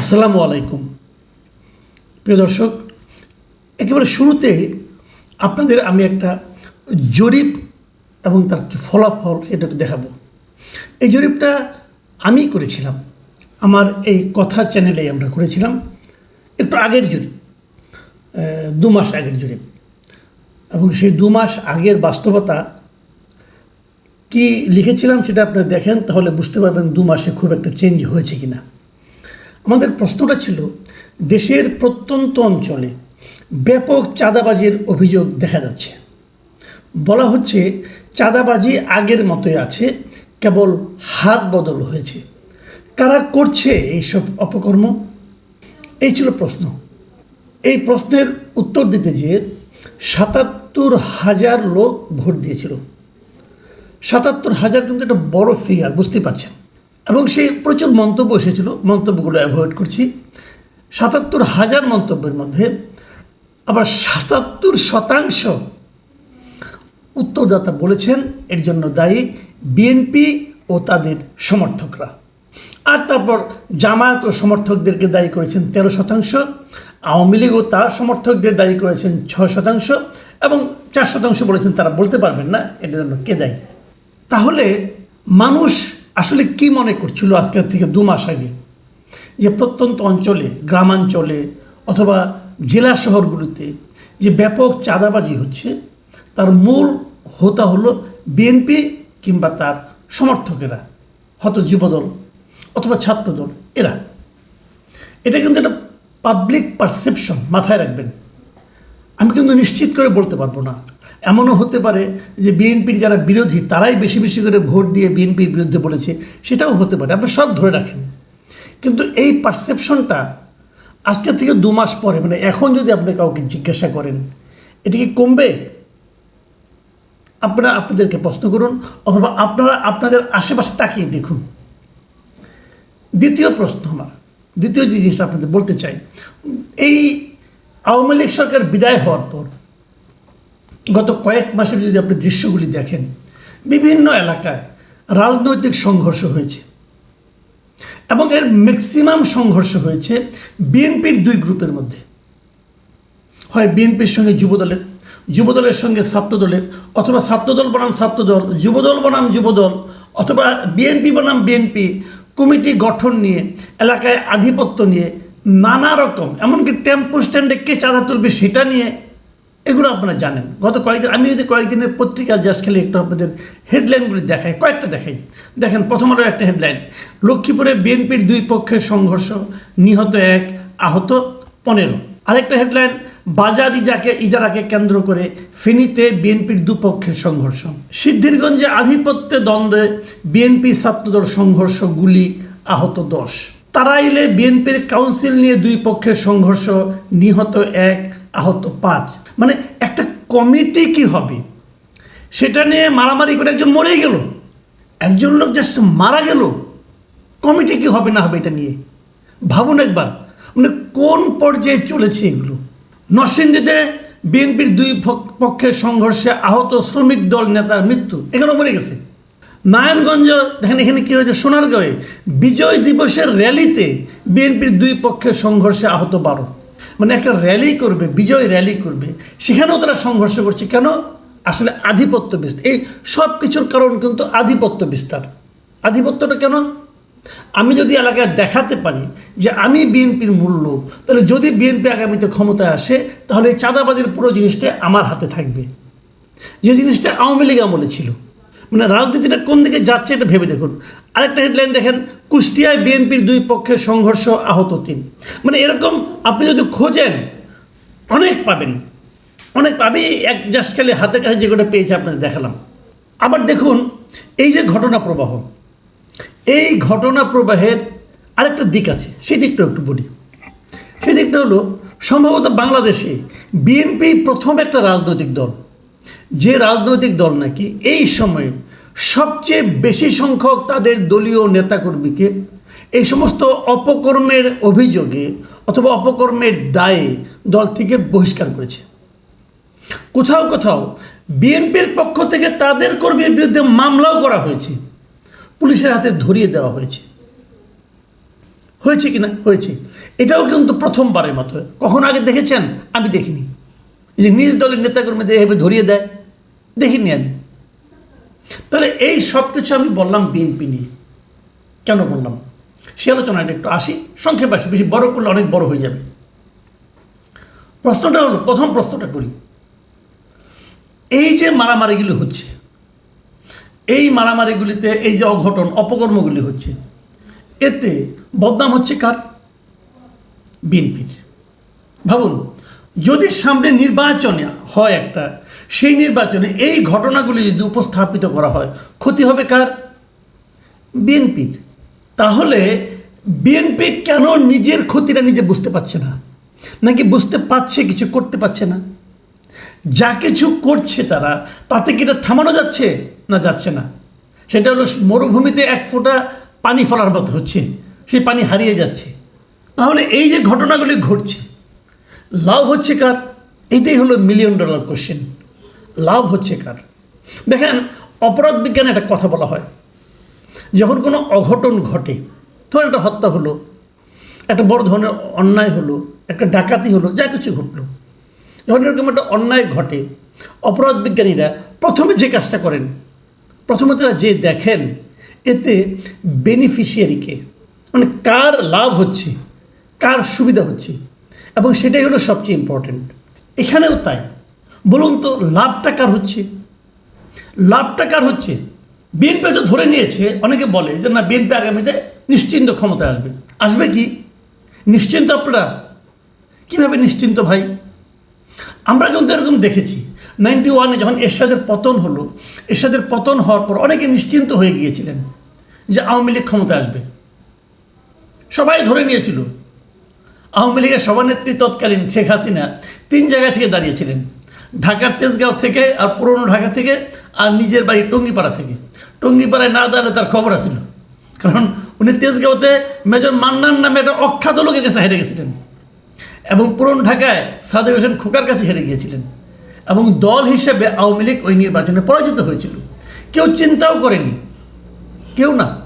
আসসালামু আলাইকুম। প্রিয় দর্শক, একেবারে শুরুতে আপনাদের আমি একটা জরিপ এবং তার কি ফলাফল সেটাকে দেখাবো। এই জরিপটা আমি করেছিলাম। আমার এই কথা চ্যানেলে আমরা করেছিলাম। একটু আগের জরিপ দু মাস আগের জরিপ। এবং সেই দু মাস আগের বাস্তবতা কি লিখেছিলাম সেটা আপনারা দেখেন, তাহলে বুঝতে পারবেন দু মাসে খুব একটা চেঞ্জ হয়েছে কিনা। আমাদের প্রশ্নটা ছিল, দেশের প্রত্যন্ত অঞ্চলে ব্যাপক চাঁদাবাজির অভিযোগ দেখা যাচ্ছে। বলা হচ্ছে, চাঁদাবাজি আগের মতোই আছে, কেবল হাত বদল হয়েছে। কারা করছে এইসব অপকর্ম? এই ছিল প্রশ্ন। এই প্রশ্নের উত্তর দিতে যেয়ে সাতাত্তর হাজার লোক ভোট দিয়েছিল। সাতাত্তর হাজার কিন্তু একটা বড় ফিগার বুঝতেই পারছেন। এবং সেই প্রচুর মন্তব্য এসেছিল, মন্তব্যগুলো অ্যাভয়েড করছি। সাতাত্তর হাজার মন্তব্যের মধ্যে আবার সাতাত্তর শতাংশ উত্তরদাতা বলেছেন এর জন্য দায়ী বিএনপি ও তাদের সমর্থকরা। আর তারপর জামায়াত ও সমর্থকদেরকে দায়ী করেছেন তেরো শতাংশ, আওয়ামী লীগ ও তার সমর্থকদের দায়ী করেছেন ছয় শতাংশ এবং চার শতাংশ বলেছেন তারা বলতে পারবেন না এটার জন্য কে দায়ী। তাহলে মানুষ আসলে কি মনে করছিল আজকের থেকে দু মাস আগে? যে প্রত্যন্ত অঞ্চলে, গ্রামাঞ্চলে অথবা জেলা শহরগুলোতে যে ব্যাপক চাঁদাবাজি হচ্ছে, তার মূল হোতা হলো বিএনপি কিংবা তার সমর্থকেরা হয়তো যুবদল অথবা ছাত্রদল, এরা। এটা কিন্তু একটা পাবলিক পারসেপশন মাথায় রাখবেন। আমি কিন্তু নিশ্চিত করে বলতে পারব না। এমনও হতে পারে যে বিএনপির যারা বিরোধী, তারাই বেশি বেশি করে ভোট দিয়ে বিএনপির বিরুদ্ধে বলেছে। সেটাও হতে পারে আপনি সব ধরে রাখেন। কিন্তু এই পারসেপশনটা আজকে থেকে দু মাস পরে মানে এখন যদি আপনি কাউকে জিজ্ঞাসা করেন, এটা কি কমবে? আপনারা আপনাদেরকে প্রশ্ন করুন, অথবা আপনারা আপনাদের আশেপাশে তাকিয়ে দেখুন। দ্বিতীয় প্রশ্ন আমার, দ্বিতীয় জিনিসটা আপনাদের বলতে চাই, এই আওয়ামী লীগ সরকার বিদায় হওয়ার পর গত কয়েক মাসে যদি আপনি দৃশ্যগুলি দেখেন, বিভিন্ন এলাকায় রাজনৈতিক সংঘর্ষ হয়েছে এবং এর ম্যাক্সিমাম সংঘর্ষ হয়েছে বিএনপির দুই গ্রুপের মধ্যে। হয় বিএনপির সঙ্গে যুবদলের যুবদলের সঙ্গে ছাত্রদলের, অথবা ছাত্রদল বনাম ছাত্রদল, যুবদল বনাম যুবদল, অথবা বিএনপি বনাম বিএনপি কমিটি গঠন নিয়ে, এলাকায় আধিপত্য নিয়ে নানা রকম, এমনকি টেম্পো স্ট্যান্ডে কে চাঁদা তুলবে সেটা নিয়ে এগুলো আপনারা জানেন। গত কয়েকদিন আমি যদি কয়েকদিনের পত্রিকা জাস্ট খেলে একটু আপনাদের হেডলাইনগুলি দেখাই, কয়েকটা দেখাই। দেখেন, প্রথম আরও একটা হেডলাইন লক্ষ্মীপুরে বিএনপির দুই পক্ষের সংঘর্ষ, নিহত এক, আহত পনেরো। আরেকটা হেডলাইন বাজার ইজাকে ইজারাকে কেন্দ্র করে ফেনীতে বিএনপির দুপক্ষের সংঘর্ষ। সিদ্ধিরগঞ্জে আধিপত্যে দ্বন্দ্বে বিএনপি ছাত্রদল সংঘর্ষ গুলি আহত দশ। তারাইলে বিএনপির কাউন্সিল নিয়ে দুই পক্ষের সংঘর্ষ, নিহত এক আহত, পাঁচ। মানে একটা কমিটি কি হবে? সেটা নিয়ে মারামারি করে একজন মরে গেল। একজন লোক জাস্ট মারা গেল। কমিটি কি হবে না হবে এটা নিয়ে? ভাবুন একবার। মানে কোন পর্যায়ে চলেছে এগুলো? নরসিংদীতে বিএনপির দুই পক- পক্ষের সংঘর্ষে আহত শ্রমিক দল নেতার মৃত্যু এখানে মরে গেছে। নারায়ণগঞ্জ, দেখেন এখানে কী হয়েছে? সোনারগাঁয়ে বিজয় দিবসের র্যালিতে বিএনপির দুই পক্ষের সংঘর্ষে আহত বারো। মানে একটা র্যালি করবে, বিজয় র্যালি করবে, সেখানেও তারা সংঘর্ষ করছে। কেন? আসলে আধিপত্য বিস্তার। এই সব কিছুর কারণ কিন্তু আধিপত্য বিস্তার। আধিপত্যটা কেন? আমি যদি এলাকায় দেখাতে পারি যে আমি বিএনপির মূল লোক, তাহলে যদি বিএনপি আগামীতে ক্ষমতায় আসে, তাহলে এই চাঁদাবাজির পুরো জিনিসটা আমার হাতে থাকবে। যে জিনিসটা আওয়ামী লীগ আমলে ছিল। মানে রাজনীতিটা কোন দিকে যাচ্ছে এটা ভেবে দেখুন। আরেকটা হেডলাইন দেখেন, কুষ্টিয়ায় বিএনপির দুই পক্ষের সংঘর্ষ আহত তিন। মানে এরকম আপনি যদি খোঁজেন, অনেক পাবেন। অনেক আমি এক জাস্ট খেলে হাতের কাছে যেগুলো পেয়েছি আপনাদের দেখালাম। আবার দেখুন, এই যে ঘটনা প্রবাহ, এই ঘটনা প্রবাহের আরেকটা দিক আছে, সেই দিকটা একটু বলি। সেই দিকটা হলো, সম্ভবত বাংলাদেশে বিএনপি প্রথম একটা রাজনৈতিক দল। যে রাজনৈতিক দল নাকি এই সময়ে সবচেয়ে বেশি সংখ্যক তাদের দলীয় নেতাকর্মীকে এই সমস্ত অপকর্মের অভিযোগে অথবা অপকর্মের দায়ে দল থেকে বহিষ্কার করেছে। কোথাও কোথাও বিএনপির পক্ষ থেকে তাদের কর্মীর বিরুদ্ধে মামলাও করা হয়েছে। পুলিশের হাতে ধরিয়ে দেওয়া হয়েছে। হয়েছে কিনা? হয়েছে। এটাও কিন্তু প্রথমবারের মতো। কখন আগে দেখেছেন? আমি দেখিনি। যে নিজ দলের নেতাকর্মীদের এভাবে ধরিয়ে দেয়। দেখিনি আমি তাহলে এই সব কিছু আমি বললাম বিএনপি নিয়ে। কেন বললাম? সে আলোচনাটা একটু আসি, সংক্ষেপে আসি, বেশি বড় করলে অনেক বড় হয়ে যাবে। প্রশ্নটা হলো, প্রথম প্রশ্নটা করি। এই যে মারামারিগুলি হচ্ছে, এই মারামারিগুলিতে এই যে অঘটন, অপকর্মগুলি হচ্ছে, এতে বদনাম হচ্ছে কার? বিএনপির। ভাবুন, যদি সামনে নির্বাচনে হয় একটা সেই নির্বাচনে এই ঘটনাগুলি যদি উপস্থাপিত করা হয়, ক্ষতি হবে কার? বিএনপির তাহলে বিএনপি কেন নিজের ক্ষতিটা নিজে বুঝতে পারছে না? নাকি বুঝতে পারছে, কিছু করতে পারছে না? যা কিছু করছে তারা, তাতে কি এটা থামানো যাচ্ছে না যাচ্ছে না? সেটা হলো মরুভূমিতে এক ফোঁটা পানি ফলার মতো হচ্ছে, সেই পানি হারিয়ে যাচ্ছে। তাহলে এই যে ঘটনাগুলি ঘটছে, লাভ হচ্ছে কার? এটাই হলো মিলিয়ন ডলার কোশ্চেন লাভ হচ্ছে কার? দেখেন, অপরাধ বিজ্ঞানে একটা কথা বলা হয়। যখন কোনো অঘটন ঘটে ধর একটা হত্যা হলো, একটা বড় ধরনের অন্যায় হলো, একটা ডাকাতি হলো, যা কিছু ঘটলো। যখন এরকম একটা অন্যায় ঘটে, অপরাধ বিজ্ঞানীরা প্রথমে যে কাজটা করেন, প্রথমে তারা যে দেখেন, এতে বেনিফিশিয়ারিকে মানে কার লাভ হচ্ছে, কার সুবিধা হচ্ছে, এবং সেটাই হলো সবচেয়ে ইম্পর্টেন্ট এখানেও তাই। বলুন তো, লাভটা কার হচ্ছে? লাভটা কার হচ্ছে? বিএনপি তো ধরে নিয়েছে, অনেকে বলে যে না বিএনপি আগামীতে নিশ্চিন্ত ক্ষমতায় আসবে। আসবে কি? নিশ্চিন্ত আপনারা? কীভাবে নিশ্চিন্ত ভাই? আমরা কিন্তু এরকম দেখেছি। নাইনটি ওয়ানে যখন এরশাদের পতন হলো, এরশাদের পতন হওয়ার পর অনেকে নিশ্চিন্ত হয়ে গিয়েছিলেন যে আওয়ামী লীগ ক্ষমতায় আসবে। সবাই ধরে নিয়েছিল। আওয়ামী লীগের সভানেত্রী তৎকালীন শেখ হাসিনা তিন জায়গা থেকে দাঁড়িয়েছিলেন। ঢাকার তেজগাঁও থেকে আর পুরনো ঢাকা থেকে আর নিজের বাড়ি টঙ্গিপাড়া থেকে। টঙ্গিপাড়ায় না দাঁড়ালে তার খবর আসছিল কারণ উনি তেজগাঁওতে মেজর মান্নান নামে একটা অখ্যাত লোকের কাছে হেরে গেছিলেন। এবং পুরন ঢাকায় সাদেক হোসেন খোকার কাছে হেরে গিয়েছিলেন। এবং দল হিসেবে আওয়ামী লীগ ওই নির্বাচনে পরাজিত হয়েছিল। কেউ চিন্তাও করেনি। কেউ না।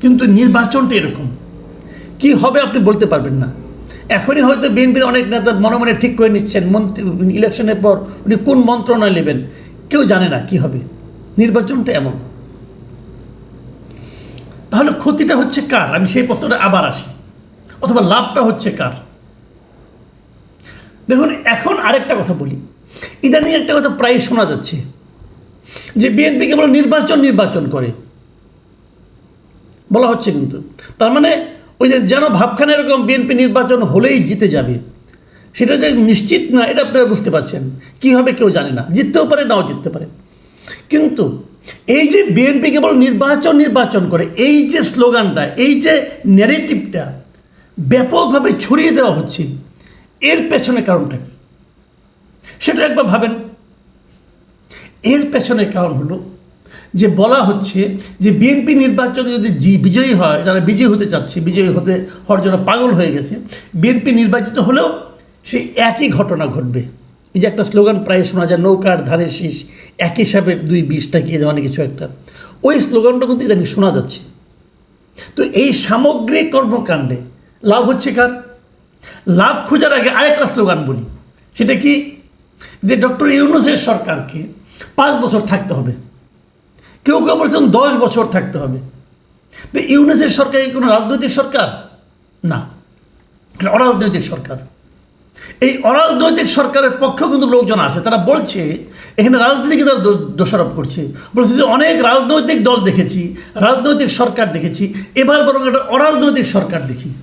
কিন্তু নির্বাচনটা এরকম। কি হবে আপনি বলতে পারবেন না। এখনই হয়তো বিএনপির অনেক নেতা মনে মনে ঠিক করে নিচ্ছেন, মন্ত্রী, ইলেকশনের পর উনি কোন মন্ত্রণালয় নেবেন, কেউ জানে না কি হবে। নির্বাচনটা এমন। তাহলে ক্ষতিটা হচ্ছে কার? আমি সেই প্রশ্নটা আবার আসি। অথবা লাভটা হচ্ছে কার? দেখুন, এখন আরেকটা কথা বলি। ইদানিং একটা কথা প্রায় শোনা যাচ্ছে, যে বিএনপি কেবল নির্বাচন নির্বাচন করে। বলা হচ্ছে কিন্তু। তার মানে ওই যে যেন ভাবখানা এরকম বিএনপি নির্বাচন হলেই জিতে যাবে, সেটা যে নিশ্চিত না, এটা আপনারা বুঝতে পারছেন। কী হবে কেউ জানে না, জিততেও পারে, নাও জিততে পারে। কিন্তু এই যে বিএনপি কেবল নির্বাচন নির্বাচন করে, এই যে স্লোগানটা, এই যে ন্যারেটিভটা ব্যাপকভাবে ছড়িয়ে দেওয়া হচ্ছে, এর পেছনে কারণটা কি? সেটা একবার ভাবেন। এর পেছনে কারণ হলো যে বলা হচ্ছে যে বিএনপি নির্বাচনে যদি জি বিজয়ী হয়, যারা বিজয়ী হতে চাচ্ছে, বিজয়ী হতে হওয়ার জন্য পাগল হয়ে গেছে, বিএনপি নির্বাচিত হলেও সেই একই ঘটনা ঘটবে। এই যে একটা স্লোগান প্রায় শোনা যায়, নৌকার ধারে শীষ এক হিসাবে দুই বিষটা কি ধরনের কিছু একটা। ওই স্লোগানটা কিন্তু ইদানিং শোনা যাচ্ছে। তো এই সামগ্রিক কর্মকাণ্ডে লাভ হচ্ছে কার? লাভ খোঁজার আগে আরেকটা স্লোগান বলি। সেটা কি? যে ডক্টর ইউনুসের সরকারকে পাঁচ বছর থাকতে হবে। কেউ কেউ বলছেন দশ বছর থাকতে হবে। তো ইউনুসের সরকার কোনো রাজনৈতিক সরকার? না। অরাজনৈতিক সরকার। এই অরাজনৈতিক সরকারের পক্ষেও কিন্তু লোকজন আছে তারা বলছে, এখানে রাজনীতিকে তারা দোষ- দোষারোপ করছে। বলছে যে অনেক রাজনৈতিক দল দেখেছি, রাজনৈতিক সরকার দেখেছি। এবার বরং একটা অরাজনৈতিক সরকার দেখি।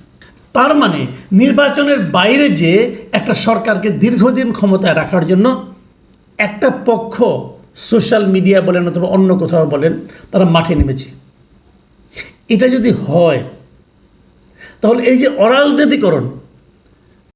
তার মানে নির্বাচনের বাইরে যে একটা সরকারকে দীর্ঘদিন ক্ষমতায় রাখার জন্য একটা পক্ষ সোশ্যাল মিডিয়া বলেন অথবা অন্য কোথাও বলেন, তারা মাঠে নেমেছে। এটা যদি হয়, তাহলে এই যে অরাজনীতিকরণ